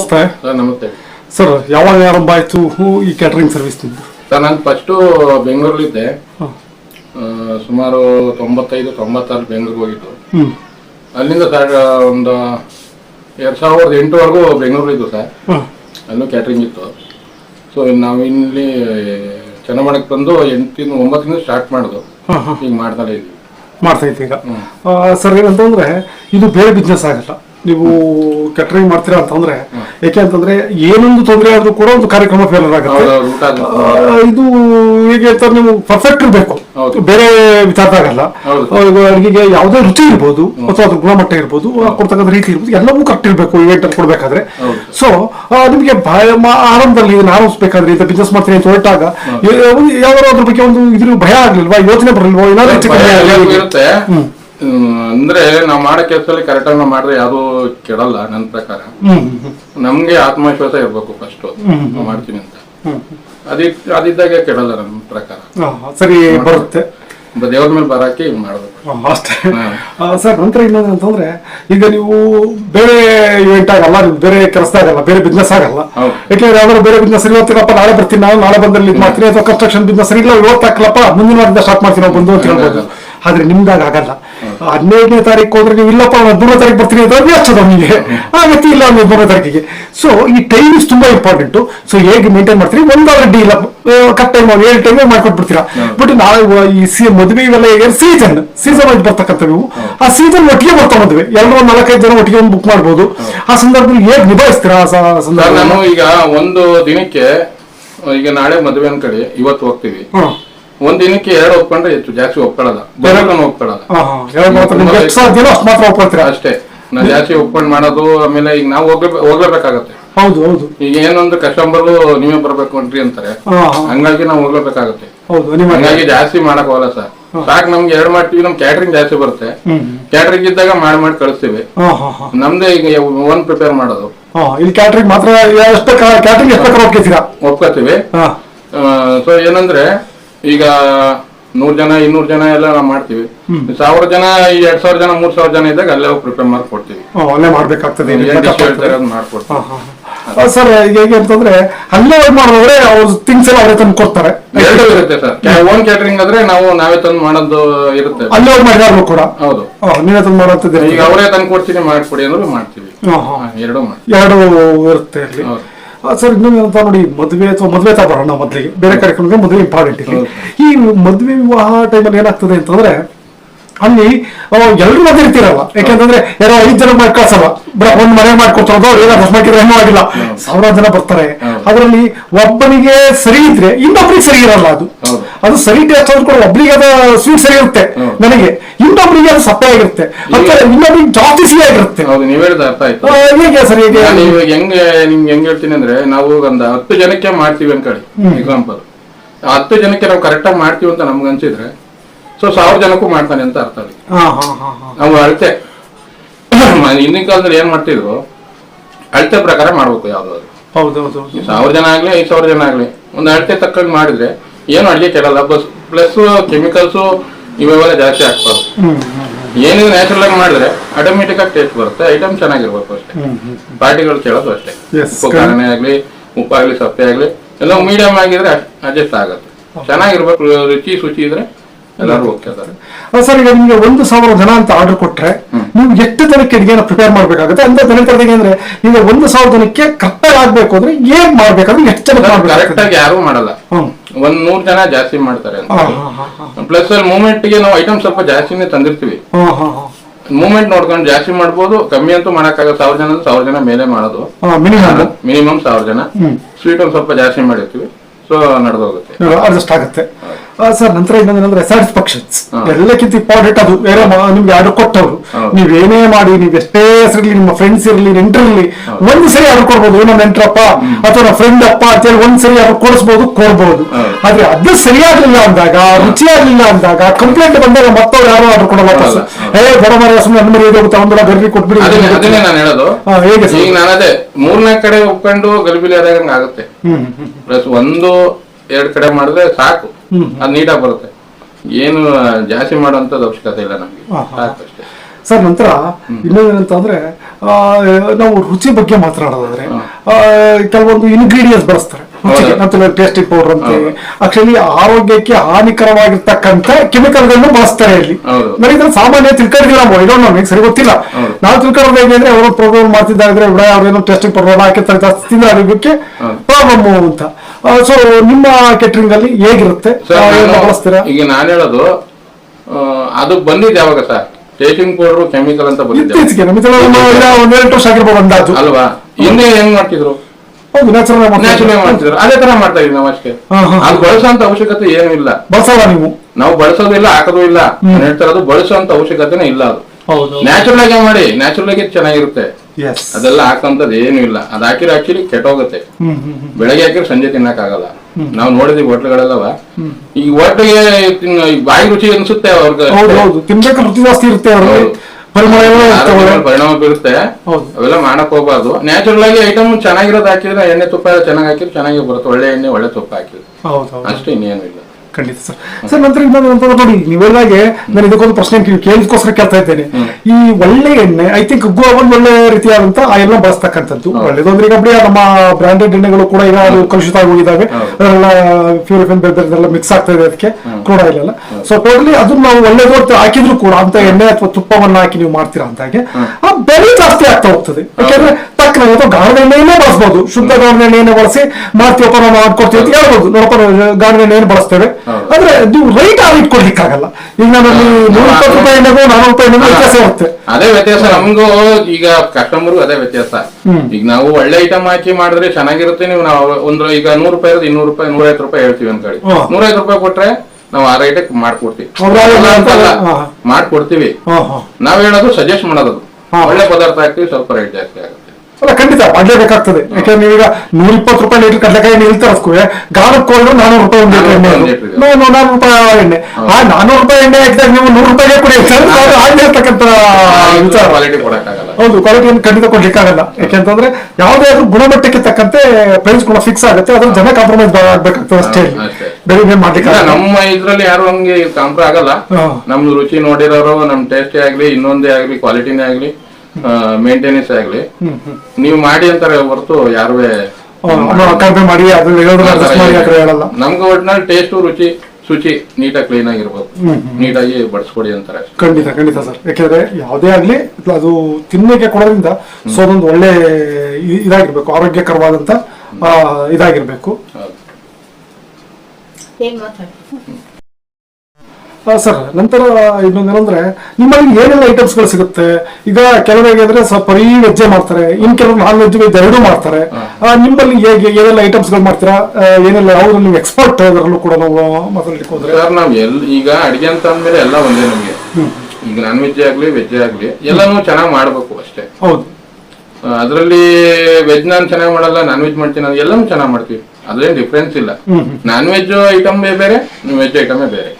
ನಮಸ್ತೆ ಸರ್ ನಮಸ್ತೆ. ಸರ್ ಯಾವಾಗ ಆರಂಭ ಆಯಿತು? ಈ ಕ್ಯಾಟ್ರಿಂಗ್ ಸರ್ವಿಸ್ ಸರ್ ನಾನು ಫಸ್ಟು ಬೆಂಗಳೂರಲ್ಲಿದ್ದೆ. ಸುಮಾರು ತೊಂಬತ್ತೈದು ತೊಂಬತ್ತಾರು ಬೆಂಗಳೂರಿಗೆ ಹೋಗಿದ್ದು. ಅಲ್ಲಿಂದ ಸರ್ ಒಂದು ಎರಡು ಸಾವಿರದ ಎಂಟುವರೆಗೂ ಬೆಂಗಳೂರಿದ್ದು ಸರ್ ಅಲ್ಲೂ ಕ್ಯಾಟ್ರಿಂಗ್ ಇತ್ತು. ಸೊ ನಾವು ಇಲ್ಲಿ ಚೆನ್ನಮಣಕ್ಕೆ ಬಂದು ಎಂಟಿಂದ ಒಂಬತ್ತರಿಂದ ಸ್ಟಾರ್ಟ್ ಮಾಡೋದು. ಹೀಗೆ ಮಾಡ್ತಾರೆ ಈಗ ಮಾಡ್ತಾನೆ ಇದ್ವಿ ಮಾಡ್ತಾ ಇತ್ತು ಈಗ ಸರ್ ಏನಂತಂದ್ರೆ ಇದು ಬೇರೆ ಬಿಸ್ನೆಸ್ ಆಗಲ್ಲ. ನೀವು ಕ್ಯಾಟ್ರಿಂಗ್ ಮಾಡ್ತೀರಾ ಅಂತಂದ್ರೆ ಯಾಕೆ ಅಂತಂದ್ರೆ ಏನೊಂದು ತೊಂದರೆ ಆದ್ರೂ ಕೂಡ ಒಂದು ಕಾರ್ಯಕ್ರಮ ಫೇಲರ್ ಆಗುತ್ತೆ. ಇದು ಹೇಗೆ ಹೇಳ್ತಾರೆ ನೀವು ಪರ್ಫೆಕ್ಟ್ ಇರಬೇಕು. ಬೇರೆ ವಿಚಾರದಾಗಲ್ಲ ಅಡುಗೆಗೆ ಯಾವುದೇ ರುಚಿ ಇರ್ಬೋದು ಅಥವಾ ಅದ್ರ ಗುಣಮಟ್ಟ ಇರ್ಬೋದು ಕೊಡ್ತಕ್ಕಂಥ ರೀತಿ ಇರ್ಬೋದು ಎಲ್ಲವೂ ಕರೆಕ್ಟ್ ಇರಬೇಕು ಇವೆಂಟ್ ಅಲ್ಲಿ ಕೊಡ್ಬೇಕಾದ್ರೆ. ಸೊ ನಿಮಗೆ ಆರಂಭದಲ್ಲಿ ಇದನ್ನ ಆರಂಭಿಸ್ಬೇಕಾದ್ರೆ ಇಂಥ ಬಿಸ್ನೆಸ್ ಮಾಡ್ತೀನಿ ಅಂತ ಹೊರಟಾಗ ಯಾವ್ದಾದ್ರು ಅದ್ರ ಬಗ್ಗೆ ಒಂದು ಇದ್ರ ಭಯ ಆಗ್ಲಿಲ್ವಾ? ಯೋಚನೆ ಬರಲಿಲ್ವಾ? ಏನಾದ್ರು ಅಂದ್ರೆ ನಾವು ಮಾಡೋ ಕೆಲಸದಲ್ಲಿ ಕರೆಕ್ಟಾಗಿ ನಾವು ಮಾಡಿದ್ರೆ ಯಾವುದು ಕೆಡಲ್ಲ ನನ್ನ ಪ್ರಕಾರ. ನಮ್ಗೆ ಆತ್ಮವಿಶ್ವಾಸ ಇರ್ಬೇಕು ಫಸ್ಟ್ ಮಾಡ್ತೀನಿ ಅಂತ. ಅದಿಕ್ ಅದಿದ್ದಾಗ ಕೆಡಲ್ಲ ನನ್ನ ಪ್ರಕಾರ. ಸರಿ ಬರುತ್ತೆ. ದೇವರ ಮೇಲೆ ಬರಕ್ಕೆ ಹಿಂಗ್ ಮಾಡ್ಬೇಕು. ಅಷ್ಟೇ. ಸರ್ ನಂತರ ಇನ್ನೊಂದು ಅಂತಂದ್ರೆ ಈಗ ನೀವು ಬೇರೆ ಇವೆಂಟ್ ಆಗಲ್ಲ ನೀವು ಬೇರೆ ಆಗಲ್ಲ ಬೇರೆ ಬಿಸ್ನೆಸ್ ಆಗಲ್ಲ. ಯಾಕಂದ್ರೆ ಯಾಕೆಂದ್ರೆ ಯಾವ್ದಾದ್ರು ಬೇರೆ ಬಿಸ್ನೆಸ್ ಇವತ್ತಿನಪ್ಪ ನಾಳೆ ಬರ್ತೀನಿ ನಾನು ನಾಳೆ ಬಂದಲ್ಲಿ ಇದು ಮಾಡ್ತೀನಿ ಅಥವಾ ಕನ್ಸ್ಟ್ರಕ್ಷನ್ ಬಿಸ್ನೆಸ್ ಇಲ್ಲ ಇವತ್ತು ಹಾಕಲಪ್ಪ ಮುಂದಿನ ವಾರದಿಂದ ಸ್ಟಾರ್ಟ್ ಮಾಡ್ತೀನಿ ನಾವು ಬಂದು ಅಂತ ಹೇಳ್ಬೋದು. ಆದ್ರೆ ನಿಮ್ದಾಗ ಆಗಲ್ಲ. ಹದಿನೈದನೇ ತಾರೀಕು ಹೋದ್ರೆ ನೀವು ಇಲ್ಲಪ್ಪ ಒಂದು ಹದಿಮೂರನೇ ತಾರೀಕು ಬರ್ತೀನಿ ಅಂತ ಅದು ಹಚ್ಚೋದು ನಮಗೆ ಆ ವ್ಯಕ್ತಿ ಇಲ್ಲ ಒಂದು ಹದಿಮೂರನೇ ತಾರೀಕಿಗೆ. ಸೊ ಈ ಟೈಮಿಂಗ್ಸ್ ತುಂಬಾ ಇಂಪಾರ್ಟೆಂಟ್ ಸೊ ಹೇಗೆ ಮೇಂಟೈನ್ ಮಾಡ್ತೀರಿ? ಒಂದಾದ್ರೆ ಇಲ್ಲ ಕರೆಕ್ಟ್ ಟೈಮ್ ಏಳು ಟೈಮ್ ಮಾಡ್ಕೊಟ್ಬಿಡ್ತೀರಾ. ಬಟ್ ನಾವು ಈ ಸಿ ಮದುವೆ ಇವೆಲ್ಲ ಈಗ ಸೀಸನ್ ಸೀಸನ್ ಆಗಿ ಬರ್ತಕ್ಕಂಥ ನೀವು ಆ ಸೀಸನ್ ಒಟ್ಟಿಗೆ ಬರ್ತಾ ಮದುವೆ. ಎಲ್ಲರೂ ಒಂದ್ ನಾಲ್ಕೈದು ಜನ ಒಟ್ಟಿಗೆ ಒಂದು ಬುಕ್ ಮಾಡ್ಬೋದು. ಆ ಸಂದರ್ಭದಲ್ಲಿ ಹೇಗೆ ನಿಭಾಯಿಸ್ತೀರಾ ಸಂದರ್ಭ ನಾನು ಈಗ ಒಂದು ದಿನಕ್ಕೆ ಈಗ ನಾಳೆ ಮದುವೆ ಅನ್ಕಡೆ ಇವತ್ತು ಹೋಗ್ತೀವಿ. ಒಂದ್ ದಿನಕ್ಕೆ ಎರಡು ಒಪ್ಕೊಂಡ್ರೆ ಹೆಚ್ಚು ಜಾಸ್ತಿ ಒಪ್ಕೊಳ್ಳಲ್ಲ. ಬರೋದನ್ನ ಒಪ್ಕೊಳ್ಳಲ್ಲ. ಹಾ, ಹಾ. ಎರಡು ಮಾತ್ರ ನಿಮ್ಗೆ ಎಷ್ಟು ಸಾಧ್ಯನೋ ಅಷ್ಟು ಮಾತ್ರ ಒಪ್ಕೊಳ್ತೀರಾ? ಅಷ್ಟೇ. ನಾ ಜಾಸ್ತಿ ಒಪ್ಕೊಂಡ್ ಮಾಡೋದು ಆಮೇಲೆ ಈಗ ನಾವು ಹೋಗ್ಲೇ ಹೋಗ್ಲೇಬೇಕಾಗತ್ತೆ. ಹೌದು ಹೌದು. ಈಗ ಏನಂದ್ರೆ ಕಸ್ಟಮರ್ ನೀವೇ ಬರ್ಬೇಕು ಅಂಟ್ರಿ ಅಂತಾರೆ. ಹಾ, ಹಾ. ಹಂಗಾಗಿ ನಾವು ಹೋಗ್ಲೇಬೇಕಾಗತ್ತೆ. ಹೌದು ನಿಮ್ಮ ಹಂಗಾಗಿ ಜಾಸ್ತಿ ಮಾಡಕ್ ಹೋಗಲ್ಲ ಸರ್ ಸಾಕ್ ನಮ್ಗೆ ಎರಡು ಮಾಡ್ತೀವಿ ನಮ್ ಕ್ಯಾಟ್ರಿಂಗ್ ಜಾಸ್ತಿ ಬರುತ್ತೆ. ಹ್ಮ್. ಕ್ಯಾಟ್ರಿಂಗ್ ಇದ್ದಾಗ ಮಾಡಿ ಮಾಡಿ ಕಳಿಸ್ತೀವಿ. ಹಾ ಹಾ ಹಾ. ನಮ್ದೇ ಈಗ ಒಂದ್ ಪ್ರಿಪೇರ್ ಮಾಡೋದು. ಹಾ ಇಲ್ಲಿ ಕ್ಯಾಟ್ರಿಂಗ್ ಮಾತ್ರ ಎಷ್ಟು ಕ್ಯಾಟ್ರಿಂಗ್ ಎಷ್ಟು ಒಪ್ಕೋತೀವಿ. ಹಾ. ಸೊ ಏನಂದ್ರೆ ಈಗ ನೂರ್ ಜನ ಇನ್ನೂರ್ ಜನ ಎಲ್ಲ ನಾವು ಮಾಡ್ತೀವಿ. ಸಾವಿರ ಜನ ಎರಡ್ ಸಾವಿರ ಜನ ಮೂರ್ ಸಾವಿರ ಜನ ಇದ್ದಾಗ ಅಲ್ಲೇ ಪ್ರಿಪೇರ್ ಮಾಡಿ ಕೊಡ್ತೀವಿ ಅಲ್ಲೇ ಮಾಡ್ಬೇಕಾಗ್ತದೆ ಮಾಡ್ಕೊಡ್ತೀವಿ. ಸರ್ ಈಗ ಹೇಗೆ ಅಂತಂದ್ರೆ ಅಲ್ಲೇ ಮಾಡಿದ್ರೆ ಅವ್ರ ಥಿಂಗ್ಸ್ ಎಲ್ಲ ಅವರೇ ತಂದು ಕೊಡ್ತಾರೆ. ಎರಡು ಇರುತ್ತೆ ಸರ್. ಓನ್ ಕ್ಯಾಟರಿಂಗ್ ಆದ್ರೆ ನಾವು ನಾವೇ ತಂದು ಮಾಡೋದು ಇರುತ್ತೆ. ಅಲ್ಲೇ ಹೋಗಿ ಮಾಡಿದಾರು ಕೂಡ? ಹೌದು. ನೀವೇ ತಂದು ಮಾಡೋಂಥದ್ದು ಈಗ ಅವರೇ ತಂದು ಕೊಡ್ತೀನಿ ಮಾಡ್ಕೊಡಿ ಅಂದ್ರೆ ಮಾಡ್ತೀವಿ. ಎರಡು ಎರಡು ಇರುತ್ತೆ ಸರ್ ಇನ್ನೊಂದು ಅಂತ ನೋಡಿ ಮದುವೆ ಅಥವಾ ಮದುವೆ ತಾ ಬರೋಣ ಮೊದಲಿಗೆ. ಬೇರೆ ಕಾರ್ಯಕ್ರಮಕ್ಕೆ ಮದುವೆ ಇಂಪಾರ್ಟೆಂಟ್ ಇಲ್ಲಿ ಈ ಮದುವೆ ವಿವಾಹ ಟೈಮಲ್ಲಿ ಏನಾಗ್ತದೆ ಅಂತಂದ್ರೆ ಅಲ್ಲಿ ಎಲ್ರು ಮದುವೆ ಇರ್ತಿರಲ್ಲ ಯಾಕೆಂತಂದ್ರೆ ಯಾರೋ ಐದ್ ಜನ ಮಾಡಿ ಕಳ್ಸಲ್ಲ. ಬರೀ ಒಂದ್ ಮನೆ ಮಾಡ್ಕೊಡ್ತಾರೋ ಏನೋ ಹೊಸ ಮಾಡಿದ್ರೆ ಏನೂ ಆಗಿಲ್ಲ. ಸಾವಿರಾರು ಜನ ಬರ್ತಾರೆ. ಅದರಲ್ಲಿ ಒಬ್ಬನಿಗೆ ಸರಿ ಇದ್ರೆ ಇನ್ನೊಬ್ರಿಗೆ ಸರಿ ಇರಲ್ಲ ಅದು. ಅದು ಸರಿ ಟೇಸ್ಟ್ ಕೂಡ ಒಬ್ರಿಗೆ ಅದು ಸ್ವೀಟ್ ಸರಿ ಇರುತ್ತೆ. ನನಗೆ. ಇನ್ನೊಬ್ರಿಗೆ ಅದು ಸಪ್ಪೆ ಆಗಿರುತ್ತೆ. ಮತ್ತೆ ಇನ್ನೊಬ್ರಿಗೆ ಜಾಸ್ತಿ ಸಿಹಿ ಆಗಿರುತ್ತೆ. ನೀವ್ ಹೇಳಿದ ಅರ್ಥ ಆಯ್ತು. ಹೇಗೆ ಸರಿ ಇವಾಗ ಹೆಂಗೆ ನಿಮ್ಗೆ ಹೆಂಗ್ ಹೇಳ್ತೀನಿ ಅಂದ್ರೆ ನಾವು ಒಂದು ಹತ್ತು ಜನಕ್ಕೆ ಮಾಡ್ತೀವಿ ಅನ್ಕೊಳ್ಳಿ ಎಕ್ಸಾಂಪಲ್ ಹತ್ತು ಜನಕ್ಕೆ ನಾವು ಕರೆಕ್ಟಾಗಿ ಮಾಡ್ತೀವಿ ಅಂತ ನಮ್ಗೆ ಅನ್ಸಿದ್ರೆ ಸೊ ಸಾವಿರ ಜನಕ್ಕೂ ಮಾಡ್ತಾನೆ ಅಂತ ಅರ್ಥ ಹಾ ನಾವು ಅಳತೆ ಹಿಂದಿನ ಕಾಲದಲ್ಲಿ ಏನ್ ಮಾಡ್ತಿದ್ರು ಅಳತೆ ಪ್ರಕಾರ ಮಾಡ್ಬೇಕು ಯಾವ್ದಾದ್ರು ಹೌದೌದು. ಸಾವಿರ ಜನ ಆಗ್ಲಿ ಐದ್ ಸಾವಿರ ಜನ ಆಗ್ಲಿ ಒಂದು ಅಳತೆ ತಕ್ಕಂಗ್ ಮಾಡಿದ್ರೆ ಏನು ಅಡಿಗೆ ಕೆಡಲ್ಲ ಬಸ್ ಪ್ಲಸ್ ಕೆಮಿಕಲ್ಸ್ ಇವೆಲ್ಲ ಜಾಸ್ತಿ ಆಗ್ಬಾರ್ದು ಏನಿದೆ ನ್ಯಾಚುರಲ್ ಆಗಿ ಮಾಡಿದ್ರೆ ಆಟೋಮೆಟಿಕ್ ಆಗಿ ಟೇಸ್ಟ್ ಬರುತ್ತೆ. ಐಟಮ್ ಚೆನ್ನಾಗಿರ್ಬೇಕು ಅಷ್ಟೇ. ಪಾರ್ಟಿಗಳು ಕೇಳೋದು ಅಷ್ಟೇ. ಉಪ್ಪು ಖಾರನೇ ಆಗ್ಲಿ ಉಪ್ಪಾಗ್ಲಿ ಸಪ್ಪೆ ಆಗ್ಲಿ ಎಲ್ಲ ಮೀಡಿಯಂ ಆಗಿದ್ರೆ ಅಡ್ಜಸ್ಟ್ ಆಗುತ್ತೆ. ಚೆನ್ನಾಗಿರ್ಬೇಕು. ರುಚಿ ಶುಚಿ ಇದ್ರೆ ಎಲ್ಲರೂ ಸರ್ ಈಗ ನಿಮಗೆ ಒಂದು ಸಾವಿರ ಜನ ಅಂತ ಆರ್ಡರ್ ಕೊಟ್ರೆ ನೀವು ಎಷ್ಟು ಜನಕ್ಕೆ ಅಡಿಗೆನ ಪ್ರಿಪೇರ್ ಮಾಡಬೇಕಾಗುತ್ತೆ? ಅಂತ ಜನಕ್ಕೆ ಅಂದ್ರೆ ಈಗ ಒಂದು ಸಾವಿರ ಜನಕ್ಕೆ ಕರೆಕ್ಟಾಗಿ ಆಗ್ಬೇಕು ಅಂದ್ರೆ ಏನ್ ಮಾಡ್ಬೇಕಂದ್ರೆ ಎಷ್ಟು ಜನ ಕರೆಕ್ಟ್ ಆಗಿ ಯಾರು ಮಾಡಲ್ಲ. ಒಂದ್ ನೂರ್ ಜನ ಜಾಸ್ತಿ ಮಾಡ್ತಾರೆ ಪ್ಲಸ್ ಅಲ್ಲಿ ಮೂಮೆಂಟ್ಗೆ ನಾವು ಐಟಮ್ ಸ್ವಲ್ಪ ಜಾಸ್ತಿನೇ ತಂದಿರ್ತೀವಿ. ಮೂಮೆಂಟ್ ನೋಡ್ಕೊಂಡು ಜಾಸ್ತಿ ಮಾಡ್ಬೋದು ಕಮ್ಮಿ ಅಂತೂ ಮಾಡಕ್ಕಾಗಲ್ಲ. ಸಾವಿರ ಜನ ಸಾವಿರ ಜನ ಮೇಲೆ ಮಾಡೋದು. ಮಿನಿಮಮ್ ಮಿನಿಮಮ್ ಸಾವಿರ ಜನ. ಸ್ವೀಟ್ ಒಂದ್ ಸ್ವಲ್ಪ ಜಾಸ್ತಿ ಮಾಡಿರ್ತೀವಿ. ಸೊ ನಡೆದೋಗುತ್ತೆ. ಅಡ್ಜಸ್ಟ್ ಆಗುತ್ತೆ. ಸರ್ ನಂತರ ಇನ್ನೊಂದೇನಂದ್ರೆ ಸ್ಯಾಟಿಸ್ಫ್ಯಾಕ್ಷನ್ಸ್. ಎಲ್ಲಕ್ಕಿಂತ ಇಂಪಾರ್ಟೆಂಟ್ ಅದು. ಬೇರೆ ನಿಮ್ಗೆ ಆರ್ಡರ್ ಕೊಟ್ಟವರು. ನೀವ್ ನೀವೇನೇ ಮಾಡಿ ನೀವು ಎಷ್ಟೇ ಹೆಸರಿರ್ಲಿ ನಿಮ್ಮ ಫ್ರೆಂಡ್ಸ್ ಇರಲಿ ನೆಂಟರಿರ್ಲಿ ಒಂದ್ ಸರಿ ಆರ್ಡರ್ ಕೊಡ್ಬೋದು. ಏನೋ ನೆಂಟ್ರಪ್ಪ ಅಥವಾ ನಮ್ಮ ಫ್ರೆಂಡ್ ಅಪ್ಪ ಅಂತೇಳಿ ಒಂದ್ ಸರಿ ಆರ್ಡರ್ ಕೊಡಿಸ್ಬೋದು ಕೊಡ್ಬೋದು. ಆದ್ರೆ ಅದು ಸರಿಯಾಗ್ಲಿಲ್ಲ ಅಂದಾಗ ರುಚಿ ಆಗ್ಲಿಲ್ಲ ಅಂದಾಗ ಕಂಪ್ಲೇಂಟ್ ಬಂದಾಗ ಮತ್ತವ್ರು ಯಾರು ಆರ್ಡರ್ ಕೊಡಲ್ಲ. ಏ ಬಡ ಮರ ಸುಮ್ಮನೆ ನನ್ನ ಮರಿ ಹೋಗುತ್ತೆ ಒಂದೊಳ ಗರ್ಬಿ ಕೊಟ್ಬಿಡಿ. ಅದನ್ನೇ ನಾನು ಹೇಳೋದು. ಹೇಗೆ? ಈಗ ನಾನು ಅದೇ ಮೂರ್ನಾಲ್ಕು ಕಡೆ ಒಪ್ಕೊಂಡು ಗರ್ಬಿಲಿ ಆದಾಗ ಆಗುತ್ತೆ. ಪ್ಲಸ್ ಒಂದು ಎರಡು ಕಡೆ ಮಾಡಿದ್ರೆ ಸಾಕು. ಅದು ನೀಟಾಗಿ ಬರುತ್ತೆ. ಏನು ಜಾಸ್ತಿ ಮಾಡುವಂತದ್ದು ಅವಶ್ಯಕತೆ ಇಲ್ಲ ನಮಗೆ. ಸರ್ ನಂತರ ಇನ್ನೊಂದೇನಂತ ಅಂದ್ರೆ ನಾವು ರುಚಿ ಬಗ್ಗೆ ಮಾತನಾಡೋದಾದ್ರೆ ಕೆಲವೊಂದು ಇನ್ಗ್ರೀಡಿಯೆಂಟ್ಸ್ ಬಳಸ್ತಾರೆ. ಹೌದು. ಟೇಸ್ಟಿಂಗ್ ಪೌಡರ್ ಅಂತ. ಆಕ್ಚುಲಿ ಆರೋಗ್ಯಕ್ಕೆ ಹಾನಿಕರವಾಗಿರ್ತಕ್ಕಂಥ ಕೆಮಿಕಲ್ಗಳನ್ನು ಬಳಸ್ತಾರೆ ಇಲ್ಲಿ. ನನಗೆ ಸಾಮಾನ್ಯ ತಿಳ್ಕೊಂಡಿಲ್ಲ ಐ ಡೋಂಟ್ ನೋ ಸರಿ ಗೊತ್ತಿಲ್ಲ. ನಾವು ತಿಳ್ಕೊಳ್ಳೋದು ಹೇಗೆ ಅಂದ್ರೆ ಅವರು ಪ್ರೋಗ್ರಾಮ್ ಮಾಡ್ತಿದ್ದಾರೆ ಬಿಡ ಅವ್ರೇನೋ ಟೆಸ್ಟಿಂಗ್ ಪೌಡರ್ ಹಾಕಿರ್ತಾರೆ ಜಾಸ್ತಿ ಆರೋಗ್ಯಕ್ಕೆ ಪ್ರಾಬ್ಲಮ್ ಅಂತ. ಸೊ ನಿಮ್ಮ ಕೆಟ್ರಿಂಗ್ ಅಲ್ಲಿ ಹೇಗಿರುತ್ತೆ ಬಳಸ್ತೀರಾ? ಈಗ ನಾನು ಹೇಳೋದು ಅದು ಬಂದಿದೆ ಯಾವಾಗ ಸರ್. ಟೇಸ್ಟಿಂಗ್ ಪೌಡರ್ ಕೆಮಿಕಲ್ ಅಂತ ಬಂದಿದ್ದೆ. ಇತ್ತೀಚೆಗೆ ನಮ್ಮ ಒಂದು ಇಲ್ಲ, ಒಂದ್ ಎರಡು ವರ್ಷ ಆಗಿರ್ಬೋದು ಅಂದಾಜು. ಅಲ್ವಾ? ಹಿಂದೆ ಹೆಂಗ್ ಮಾಡ್ತಿದ್ರು? ನ್ಯಾಚುರಲ್ ನ್ಯಾಚುರಲ್ ಮಾಡ್ತಿದ್ರು ಅದೇ ತರ ಮಾಡ್ತಾ ಇದೀವಿ ನಾವು ಅಷ್ಟೇ. ಅದು ಬಳಸುವಂತ ಅವಶ್ಯಕತೆ ಏನೂ ಇಲ್ಲ ಬಳಸಲ್ಲ ನೀವು? ನಾವು ಬಳಸೋದು ಇಲ್ಲ ಹಾಕೋದು ಇಲ್ಲ. ನಾನು ಅದು ಬಳಸುವಂತ ಅವಶ್ಯಕತೆನೇ ಇಲ್ಲ ಅದು. ನ್ಯಾಚುರಲ್ ಆಗಿ ಮಾಡಿ ನ್ಯಾಚುರಲ್ ಆಗಿ ಚೆನ್ನಾಗಿರುತ್ತೆ. ಅದೆಲ್ಲ ಹಾಕಂತದ್ ಏನು ಇಲ್ಲ. ಅದ್ ಹಾಕಿದ್ರೆ ಆಕ್ಚುಲಿ ಕೆಟ್ಟೋಗುತ್ತೆ. ಬೆಳಗ್ಗೆ ಹಾಕಿದ್ರೆ ಸಂಜೆ ತಿನ್ನಕ್ ಆಗಲ್ಲ ನಾವು ನೋಡಿದೀವಿ ಹೋಟ್ಲ್ಗಳೆಲ್ಲವ. ಈ ಹೋಟ್ಲಿಗೆ ಈ ಬಾಯಿ ರುಚಿ ಅನ್ಸುತ್ತೆ ಅವ್ರಿಗೆ. ತಿನ್ಬೇಕು ರುಚಿ ಜಾಸ್ತಿ ಇರುತ್ತೆ ಪರಿಣಾಮ ಬೀರುತ್ತೆ. ಅವೆಲ್ಲ ಮಾಡಕ್ ಹೋಗ್ಬಾರ್ದು. ನ್ಯಾಚುರಲ್ ಆಗಿ ಐಟಮ್ ಚೆನ್ನಾಗಿರೋದು ಹಾಕಿದ್ರೆ ಎಣ್ಣೆ ತುಪ್ಪ ಚೆನ್ನಾಗಿ ಹಾಕಿದ್ರೆ ಚೆನ್ನಾಗಿ ಬರುತ್ತೆ. ಒಳ್ಳೆ ಎಣ್ಣೆ ಒಳ್ಳೆ ತುಪ್ಪ ಹಾಕಿದ್ರೆ. ಅಷ್ಟೇ ಇನ್ನೇನು ಇಲ್ಲ. ಖಂಡಿತ ಸರ್. ಸರ್ ನಂತರ ಇನ್ನೊಂದು ನೋಡಿ ನೀವೆಲ್ಲಾಗೆ ನಾನು ಇದಕ್ಕೊಂದು ಪ್ರಶ್ನೆ ಕೇಳಿದಕ್ಕೋಸ್ಕರ ಕೇಳ್ತಾ ಇದ್ದೇನೆ. ಈ ಒಳ್ಳೆ ಎಣ್ಣೆ ಐ ಥಿಂಕ್ ಒಂದು ಒಳ್ಳೆ ರೀತಿಯಾದಂತ ಆ ಎಲ್ಲ ಬಳಸ್ತಕ್ಕಂಥದ್ದು. ಒಳ್ಳೇದು ಅಂದ್ರೆ ಈಗ ಬಿಡಿ ನಮ್ಮ ಬ್ರಾಂಡೆಡ್ ಎಣ್ಣೆಗಳು ಕೂಡ ಈಗ ಅದು ಕಲುಷಿತ ಆಗಿ ಹೋಗಿದ್ದಾವೆ. ಅದೆಲ್ಲ ಬೇರೆಲ್ಲ ಮಿಕ್ಸ್ ಆಗ್ತಾ ಇದೆ ಅದಕ್ಕೆ ಕೂಡ ಇಲ್ಲ ಎಲ್ಲ ಸೊ ಟೋಟಲಿ ಅದನ್ನ ನಾವು ಒಳ್ಳೇದು ಅಂತ ಹಾಕಿದ್ರು ಕೂಡ ಅಂತ ಎಣ್ಣೆ ಅಥವಾ ತುಪ್ಪವನ್ನ ಹಾಕಿ ನೀವು ಮಾಡ್ತೀರಾ ಅಂತ ಹಾಗೆ ಆ ಬೆಲೆ ಜಾಸ್ತಿ ಆಗ್ತಾ ಹೋಗ್ತದೆ. ಯಾಕಂದ್ರೆ ತಕ್ಕನಾಗಿ ಅಥವಾ ಗಾಣದ ಎಣ್ಣೆಯನ್ನೇ ಬಳಸಬಹುದು ಶುದ್ಧ ಗಾಣದ ಎಣ್ಣೆಯನ್ನೇ ಬಳಸಿ ಮಾಡ್ತೀವಪ್ಪ ನಾವು ಮಾಡ್ಕೊಡ್ತೀವಿ ಅಂತ ಹೇಳ್ಬೋದು. ನೋಡಪ್ಪ ನಾವು ಗಾಣದ ಎಣ್ಣೆಯನ್ನು ಬಳಸ್ತೇವೆ. ಆದ್ರೆ ನೀವು ರೈಟ್ ಆಗಿ ಇಟ್ಕೊಳ್ಲಿಕ್ಕಾಗಲ್ಲ ಈಗ ನಮ್ಮಲ್ಲಿ ನೂರ ಇಪ್ಪತ್ತು ರೂಪಾಯಿ ಎಣ್ಣೆಗೂ ನಾನೂರು ರೂಪಾಯಿ ಎಣ್ಣೆಗೂ ವ್ಯತ್ಯಾಸ ಇರುತ್ತೆ. ಅದೇ ವ್ಯತ್ಯಾಸ. ನಮಗೂ ಈಗ ಕಸ್ಟಮರ್ ಅದೇ ವ್ಯತ್ಯಾಸ. ಈಗ ನಾವು ಒಳ್ಳೆ ಐಟಮ್ ಹಾಕಿ ಮಾಡಿದ್ರೆ ಚೆನ್ನಾಗಿರುತ್ತೆ. ನೀವು ನಾವು ಒಂದು ಈಗ ನೂರು ರೂಪಾಯಿ ಇರೋದು ಇನ್ನೂರು ರೂಪಾಯಿ ನೂರೈವತ್ತು ರೂಪಾಯಿ ಹೇಳ್ತೀವಿ ಅನ್ಕೊಳ್ಳಿ ಹೇಳಿ ನೂರೈವತ್ತು ರೂಪಾಯಿ ಕೊಟ್ರೆ ನಾವು ಆ ರೈಟ್ ಮಾಡ್ಕೊಡ್ತೀವಿ. ಮಾಡ್ಕೊಡ್ತೀವಿ. ನಾವ್ ಹೇಳೋದು ಸಜೆಸ್ಟ್ ಮಾಡೋದು. ಒಳ್ಳೆ ಪದಾರ್ಥ ಹಾಕ್ತಿವಿ ಸ್ವಲ್ಪ ರೇಟ್ ಜಾಸ್ತಿ ಆಗುತ್ತೆ. ಅಲ್ಲ ಖಂಡಿತ ಮಾಡ್ಲೇಬೇಕಾಗ್ತದೆ. ಯಾಕಂದ್ರೆ ನೀವೀಗ ನೂರ ಇಪ್ಪತ್ತು ರೂಪಾಯಿ ಲೀಟರ್ ಕಡಲೆಕಾಯಿ ಎಣ್ಣೆ ಇಲ್ತರಸ್ಕು ಗಾಣಕ್ಕೆ ಹೋದ್ರೆ ನಾನೂರು ರೂಪಾಯಿ ಒಂದು ಲೀಟರ್ ಎಣ್ಣೆ ನಾನೂರು ರೂಪಾಯಿ ಎಣ್ಣೆ. ಆ ನಾನೂರು ರೂಪಾಯಿ ಎಣ್ಣೆ ಹಾಕಿದಾಗ ನೀವು ನೂರು ರೂಪಾಯಿಗೆ ಕೊಡಿ ಆಗಿರ್ತಕ್ಕಂಥ ವಿಚಾರ. ಹೌದು ಕ್ವಾಲಿಟಿಯನ್ನು ಖಂಡಿತ ಕೊಡ್ಲಿಕ್ಕಾಗಲ್ಲ. ಯಾಕೆಂತಂದ್ರೆ ಯಾವುದೇ ಆದ್ರೂ ಗುಣಮಟ್ಟಕ್ಕೆ ತಕ್ಕಂತೆ ಪ್ರೈಸ್ ಕೂಡ ಫಿಕ್ಸ್ ಆಗುತ್ತೆ. ಅದ್ರ ಜನ ಕಾಂಪ್ರಮೈಸ್ ಆಗ್ಬೇಕಾಗ್ತದೆ ಅಷ್ಟೇ. ಬೇರೆ ಮಾಡ್ಲಿಕ್ಕೆ. ನಮ್ಮ ಇದ್ರಲ್ಲಿ ಯಾರು ಹಂಗೆ ಕಾಂಪ್ರ ಆಗಲ್ಲ. ನಮ್ದು ರುಚಿ ನೋಡಿರೋರು ನಮ್ ಟೇಸ್ಟೇ ಆಗ್ಲಿ ಇನ್ನೊಂದೇ ಆಗ್ಲಿ ಕ್ವಾಲಿಟಿನೇ ಆಗ್ಲಿ. ಮೇಂಟೆನೆನ್ಸ್ ಆಗ್ಲಿ. ನೀವು ಮಾಡಿ ಅಂತಾರೆ ಹೊರತು ಯಾರುವೆ ಹಾ, ಮಾಡಿ. ಅದು ಹೇಳಲ್ಲ. ನಮ್ಗೆ ಒಟ್ಟಿನಲ್ಲಿ ಟೇಸ್ಟ್ ರುಚಿ ಶುಚಿ ನೀಟಾಗಿ ಕ್ಲೀನ್ ಆಗಿರ್ಬೋದು ನೀಟಾಗಿ ಬಡಿಸ್ಕೊಡಿ ಅಂತಾರೆ ಖಂಡಿತ ಖಂಡಿತ ಸರ್. ಯಾಕೆಂದ್ರೆ ಯಾವುದೇ ಆಗ್ಲಿ ಅದು ತಿನ್ನಕ್ಕೆ ಕೊಡೋದ್ರಿಂದ ಸೊ ಅದೊಂದು ಒಳ್ಳೆ ಇದಾಗಿರ್ಬೇಕು ಆರೋಗ್ಯಕರವಾದಂತ ಇದಾಗಿರ್ಬೇಕು ಹೌದು. ಏನ್ ಮಾತಾಡ್ತೀನಿ ಆ, ಸರ್ ನಂತರ ಇನ್ನೊಂದೇನಂದ್ರೆ ನಿಮ್ಮಲ್ಲಿ ಏನೆಲ್ಲ ಐಟಮ್ಸ್ಗಳು ಸಿಗುತ್ತೆ? ಈಗ ಕೆಲವರಿಗೆ ಅಂದ್ರೆ ಸ್ವಲ್ಪ ಬರೀ ವೆಜ್ಜೆ ಮಾಡ್ತಾರೆ ಇನ್ ಕೆಲವರು ನಾನ್ ವೆಜ್ ವೆಜ್ ಎರಡೂ ಮಾಡ್ತಾರೆ. ನಿಮ್ಮಲ್ಲಿ ಹೇಗೆ ಏನೆಲ್ಲ ಐಟಮ್ಸ್ಗಳು ಮಾಡ್ತೀರಾ? ಏನೆಲ್ಲ ಅವರು ನೀವು ಎಕ್ಸ್ಪರ್ಟ್ ಅದರಲ್ಲೂ ಕೂಡ ನಾವು ಮಾತಾಡ್ಲಿಕ್ಕೆ ಹೋದ್ರೆ ಸರ್ ನಾವು ಎಲ್ ಈಗ ಅಡಿಗೆ ಅಂತ ಅಂದ್ಮೇಲೆ ಎಲ್ಲ ಒಂದೇ ನಮ್ಗೆ. ಈಗ ನಾನ್ ವೆಜ್ ಆಗ್ಲಿ ವೆಜ್ ಆಗ್ಲಿ ಎಲ್ಲಾನು ಚೆನ್ನಾಗಿ ಮಾಡ್ಬೇಕು ಅಷ್ಟೇ. ಹೌದು. ಅದರಲ್ಲಿ ವೆಜ್ ನಾನ್ ಚೆನ್ನಾಗಿ ಮಾಡಲ್ಲ ನಾನ್ ವೆಜ್ ಮಾಡ್ತೀನಿ ಎಲ್ಲಾನು ಚೆನ್ನಾಗಿ ಮಾಡ್ತೀವಿ. ಅದ್ರೇನ್ ಡಿಫ್ರೆನ್ಸ್ ಇಲ್ಲ. ನಾನ್ ವೆಜ್ ಐಟಮ್ ಬೇರೆ ವೆಜ್ ಐಟಮೇ ಬೇರೆ.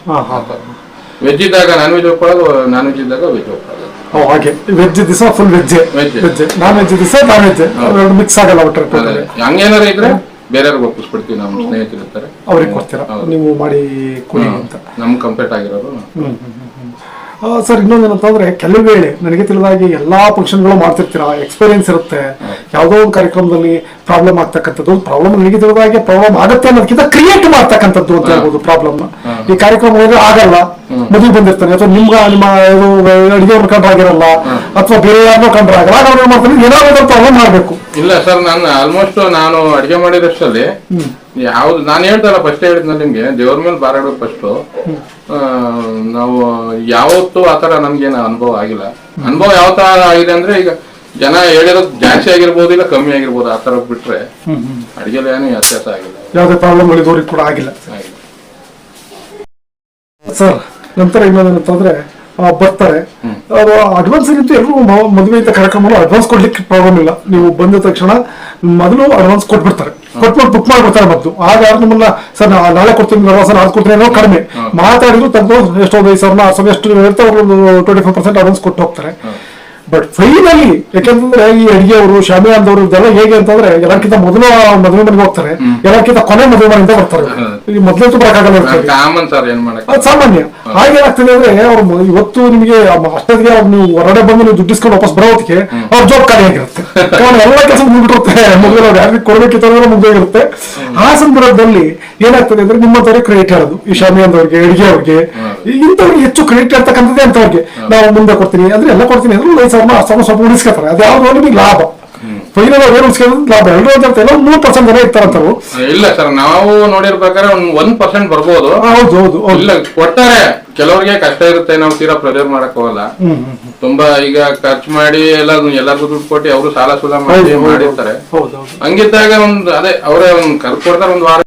ವೆಜ್ ಇದ್ದಾಗ ನಾನ್ ವೆಜ್ ಒಪ್ಕೊಳ್ಳೋದು ನಾನ್ ವೆಜ್ ಇದ್ದಾಗ ವೆಜ್ ಒಪ್ಕೊಳ್ಳೋದು. ಓ, ಹಾಗೆ. ವೆಜ್ ದಿವಸ full veg Veg. Veg non veg ದಿವಸ ನಾನ್ ವೆಜ್ ಎರಡು ಮಿಕ್ಸ್ ಆಗಲ್ಲ ಒಟ್ಟರೆ ಅದೇ. ಹಂಗೇನಾರ ಇದ್ರೆ ಬೇರೆಯವ್ರಿಗೆ ಒಪ್ಪಿಸ್ಬಿಡ್ತೀವಿ ನಮ್ಮ ಸ್ನೇಹಿತರು ಇರ್ತಾರೆ. ಅವ್ರಿಗೆ ಕೊಡ್ತೀರಾ? ಹೌದು. ನೀವು ಮಾಡಿ ಕೊಡಿ ಅಂತ. ನಮ್ಗೆ ಕಂಪ್ಲೀಟ್ ಹ್ಞೂ ಆ, ಸರ್ ಇನ್ನೊಂದೇನಂತಂದ್ರೆ ಕೆಲವು ವೇಳೆ ನನಗೆ ತಿಳಿದಾಗಿ ಎಲ್ಲಾ ಫಂಕ್ಷನ್ಗಳು ಮಾಡ್ತಿರ್ತೀರಾ ಎಕ್ಸ್ಪೀರಿಯನ್ಸ್ ಇರುತ್ತೆ ಯಾವುದೋ ಒಂದು ಕಾರ್ಯಕ್ರಮದಲ್ಲಿ ಪ್ರಾಬ್ಲಮ್ ಆಗ್ತಕ್ಕಂಥದ್ದು ಪ್ರಾಬ್ಲಮ್ ನನಗೆ ತಿಳಿದಾಗೆ ಪ್ರಾಬ್ಲಮ್ ಆಗುತ್ತೆ ಅನ್ನೋದಕ್ಕಿಂತ ಕ್ರಿಯೇಟ್ ಮಾಡ್ತಕ್ಕಂಥದ್ದು ಅಂತ ಹೇಳ್ಬೋದು ಪ್ರಾಬ್ಲಮ್ ಈ ಕಾರ್ಯಕ್ರಮ ಹೋದ್ರೆ ಆಗಲ್ಲ ಮದುವೆ ಬಂದಿರ್ತಾನೆ ಅಥವಾ ನಿಮ್ಮ ನಿಮ್ಮ ಅಡಿಗೆ ಕಂಡ್ರಾಗಿರಲ್ಲ ಅಥವಾ ಬೇರೆ ಯಾರನ್ನೋ ಕಂಡ್ರಾಗಲ್ಲ ಆಗ ಅವ್ರು ಏನ್ ಮಾಡ್ತಾನೆ ಏನಾದ್ರು ಪ್ರಾಬ್ಲಮ್ ಮಾಡ್ಬೇಕು. ಇಲ್ಲ ಸರ್ ನಾನು ಆಲ್ಮೋಸ್ಟ್ ನಾನು ಅಡಿಗೆ ಮಾಡಿರೋಷ್ಟಲ್ಲಿ ಯಾವ್ದು ನಾನು ಹೇಳ್ತಾರ ಫಸ್ಟ್ ಹೇಳಿದ್ನ ನಿಮ್ಗೆ ದೇವ್ರ ಮೇಲೆ ಬಾರಾಡೋದು ಫಸ್ಟ್ ನಾವು ಯಾವತ್ತೂ ಆತರ ನಮ್ಗೇನು ಅನುಭವ ಆಗಿಲ್ಲ. ಅನುಭವ ಯಾವ ತರ ಆಗಿದೆ ಅಂದ್ರೆ ಈಗ ಜನ ಹೇಳಿರೋದು ಜಾಸ್ತಿ ಆಗಿರ್ಬೋದು ಇಲ್ಲ ಕಮ್ಮಿ ಆಗಿರ್ಬೋದು ಆ ತರ ಬಿಟ್ರೆ ಅಡಿಗೆಲ್ಲ ಏನು ವ್ಯತ್ಯಾಸ ಆಗಿಲ್ಲ. ಯಾವುದೇ ಪ್ರಾಬ್ಲಮ್ ಇದುವರೆಗೆ ಕೂಡ ಆಗಿಲ್ಲ. ಸರ್ ನಂತರ ಇನ್ನೊಂದೇನಂತಂದ್ರೆ ಬರ್ತಾರೆ. ಅವರು ಅಡ್ವಾನ್ಸ್ ಇರುತ್ತೆ ಎಲ್ಲರೂ ಮದುವೆ ಇಂಥ ಕಾರ್ಯಕ್ರಮ ಅಡ್ವಾನ್ಸ್ ಕೊಡ್ಲಿಕ್ಕೆ ಪ್ರಾಬ್ಲಮ್ ಇಲ್ಲ. ನೀವು ಬಂದ ತಕ್ಷಣ ಮೊದಲು ಅಡ್ವಾನ್ಸ್ ಕೊಟ್ಬಿಡ್ತಾರೆ. ಕೊಟ್ಬಿಟ್ಟು ಬುಕ್ ಮಾಡ್ಬಿಡ್ತಾರೆ ಮದ್ದು ಆಗ ಯಾರು ನಿಮ್ಮನ್ನ ಸರ್ ನಾ ನಾಳೆ ಕೊಡ್ತೀನಿ ಅಡ್ವಾನ್ಸ್ ನಾಳೆ ಕೊಡ್ತೀನಿ ಅನ್ನೋ ಕಡಿಮೆ. ಮಾತಾಡಿದ್ರು ತಂದು ಎಷ್ಟೋ ಐದು ಸಾವಿರ ಆರು ಸಾವಿರ ಎಷ್ಟು ಇರುತ್ತೆ ಅವ್ರು ಟ್ವೆಂಟಿ ಫೈವ್ ಪರ್ಸೆಂಟ್ ಅಡ್ವಾನ್ಸ್ ಕೊಟ್ಟು ಹೋಗ್ತಾರೆ. ಬಟ್ ಫೈನಲಿ ಯಾಕಂತಂದ್ರೆ ಈ ಅಡಿಗೆ ಅವರು ಶಾಮಿ ಅಂದವರು ಇದೆಲ್ಲ ಹೇಗೆ ಅಂತಂದ್ರೆ ಎಲ್ಲಕ್ಕಿಂತ ಮೊದಲು ಮದುವೆ ಮನೆಗೆ ಹೋಗ್ತಾರೆ. ಎಲ್ಲಕ್ಕಿಂತ ಕೊನೆ ಮದುವೆ ಮನೆಯಿಂದ ಬರ್ತಾರೆ. ಈ ಮೊದಲು ಬರಕ್ಕಾಗಲ್ಲ ಸಾಮಾನ್ಯ ಹಾಗೆ ಸರ್ ಏನ್ ಮಾಡಕ್? ಅದು ಸಾಮಾನ್ಯ. ಹಾಗೇನಾಗ್ತದೆ ಅಂದ್ರೆ ಅವ್ರು ಇವತ್ತು ನಿಮಗೆ ಅಷ್ಟೊತ್ತಿಗೆ ಅವ್ರು ನೀವು ಹೊರಡೆ ಬಂದು ನೀವು ದುಡ್ಡಿಸ್ಕೊಂಡು ವಾಪಸ್ ಬರೋದಕ್ಕೆ ಅವ್ರ ಜಾಬ್ ಖಾಲಿ ಆಗಿರುತ್ತೆ. ಎಲ್ಲ ಕೆಲಸ ಮುಗಿಬಿಟ್ಟಿರುತ್ತೆ. ಮೊದಲು ಅವ್ರು ಯಾರಿಗೆ ಕೊಡ್ಬೇಕಿತ್ತು ಮುಗಿದಿರುತ್ತೆ ಆ ಸಂದರ್ಭದಲ್ಲಿ ಏನಾಗ್ತದೆ ಅಂದ್ರೆ ನಿಮ್ಮಂತವ್ರಿಗೆ ಕ್ರೆಡಿಟ್ ಹೇಳೋದು. ಈ ಶಾಮಿ ಅಂದವ್ರಿಗೆ ಅಡಿಗೆ ಅವ್ರಿಗೆ ಇಂಥವ್ರಿಗೆ ಹೆಚ್ಚು ಕ್ರೆಡಿಟ್ ಇರ್ತಕ್ಕಂಥದ್ದೇ ಅಂತವ್ರಿಗೆ. ನಾವು ಮುಂದೆ ಕೊಡ್ತೀನಿ. ಅಂದ್ರೆ ಎಲ್ಲ ಕೊಡ್ತೀನಿ ಅಂದ್ರೆ ಒಂದು ಸಮ ಸ್ವಲ್ಪ ಉಳಿಸ್ಕೊತಾರೆ. ಅದು ಯಾವ್ದು ನಿಮಗೆ ಲಾಭ. ಫೈನಲ್ ಅವ್ರು ಉಳಿಸ್ಕೊಳ್ಳೋದು ಲಾಭ. ಎಲ್ಲರೂ ಅಂತ ಇರ್ತಾರೆ ಮೂರು ಪರ್ಸೆಂಟ್ ಜನ ಇರ್ತಾರಂತವ್ರು ಇಲ್ಲ ಸರ್ ನಾವು ನೋಡಿರ್ಬೇಕಾದ್ರೆ ಒಂದ್ ಒಂದ್ ಪರ್ಸೆಂಟ್ ಬರ್ಬೋದು. ಹೌದು ಹೌದು ಇಲ್ಲ ಕೊಟ್ಟಾರೆ ಕೆಲವರಿಗೆ ಕಷ್ಟ ಇರುತ್ತೆ ನಾವು ತೀರಾ ಪ್ರೆಷರ್ ಮಾಡಕ್ ಹೋಗಲ್ಲ. ತುಂಬಾ ಈಗ ಖರ್ಚು ಮಾಡಿ ಎಲ್ಲ ಎಲ್ಲರಿಗೂ ದುಡ್ಡು ಕೊಟ್ಟು ಅವರು ಸಾಲ ಸೂಲ ಮಾಡಿ. ಮಾಡಿರ್ತಾರೆ. ಹಂಗಿದ್ದಾಗ ಒಂದ್ ಅದೇ ಅವರೇ ಒಂದ್ ಕರ್ಕೊಡ್ತಾರೆ ಒಂದ್ ವಾರ